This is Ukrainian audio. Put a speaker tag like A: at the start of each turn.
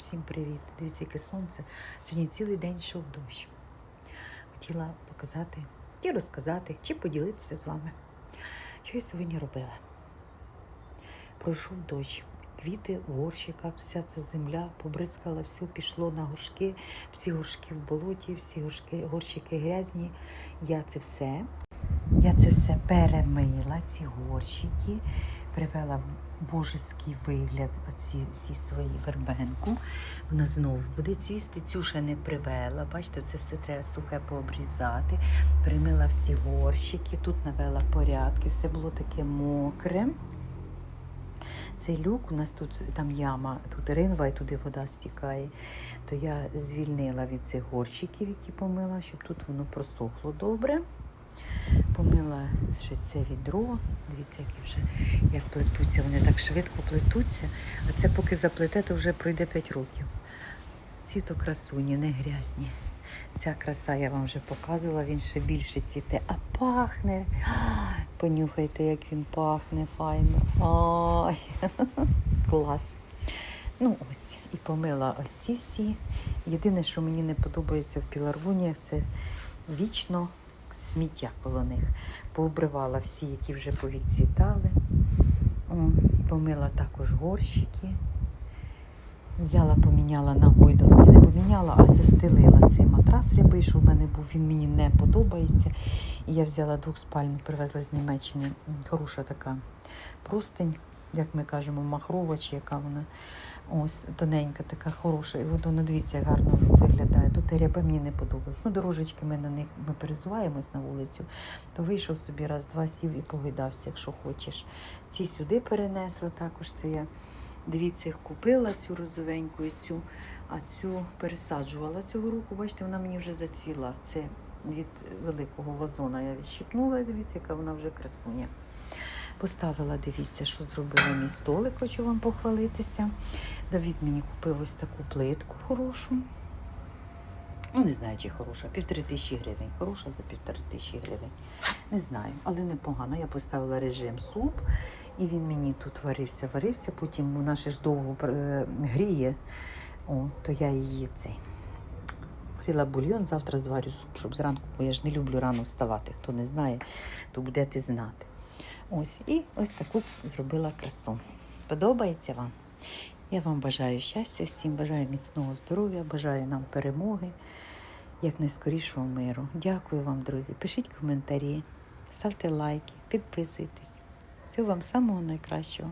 A: Всім привіт! Дивіться, яке сонце. Сьогодні цілий день йшов дощ. Хотіла показати і розказати, чи поділитися з вами, що я сьогодні робила. Пройшов дощ, квіти в горщиках, вся ця земля побризкала, все пішло на горшки, всі горшки в болоті, всі горшки, горщики грязні. Я це все. Я це все перемила, ці горщики, привела в божеський вигляд оці всі свої вербенку. Вона знову буде цвісти. Цю ще не привела. Бачите, це все треба сухе пообрізати. Примила всі горщики, тут навела порядки, все було таке мокре. Цей люк у нас тут там яма, тут ринва і туди вода стікає. То я звільнила від цих горщиків, які помила, щоб тут воно просохло добре. Помила ще це відро. Дивіться, які вже як плетуться. Вони так швидко плетуться. А це поки заплете, то вже пройде 5 років. Ці то красуні, не грязні. Ця краса я вам вже показувала, він ще більше цвіте. А пахне. Понюхайте, як він пахне, файно. Ай, клас. Ну ось, і помила ось ці всі. Єдине, що мені не подобається в піларгоніях, це вічно сміття коло них. Пообривала всі, які вже повідцвітали. Помила також горщики. Взяла, поміняла на гойдалці, не поміняла, а застелила цей матрас рябий, що в мене був, він мені не подобається. І я взяла двохспальну, привезла з Німеччини. Хороша така простень, як ми кажемо, махрова чи яка вона. Ось тоненька, така хороша. І от воно дивіться, гарно виглядає. Тут ряба мені не подобалось. Ну, дорожечки ми на них ми перезуваємось на вулицю, то вийшов собі раз, два сів і погойдався, якщо хочеш. Ці сюди перенесла також. Це я дивіться, їх купила цю розовеньку і цю, а цю пересаджувала цього року. Бачите, вона мені вже зацвіла. Це від великого вазона я відщипнула, дивіться, яка вона вже красуня. Поставила, дивіться, що зробила мій столик, хочу вам похвалитися. Давід мені купив ось таку плитку хорошу. Ну, не знаю, чи хороша, півтори тисячі гривень. Хороша за півтори тисячі гривень. Не знаю, але непогано. Я поставила режим суп, і він мені тут варився, варився. Потім вона ще ж довго е, гріє. О, то я її цей. Гріла бульйон, завтра зварю суп, щоб зранку, бо я ж не люблю рано вставати. Хто не знає, то будете знати. Ось, і ось таку зробила красу. Подобається вам? Я вам бажаю щастя, всім бажаю міцного здоров'я, бажаю нам перемоги, як найскорішого миру. Дякую вам, друзі. Пишіть коментарі, ставте лайки, підписуйтесь. Всього вам самого найкращого.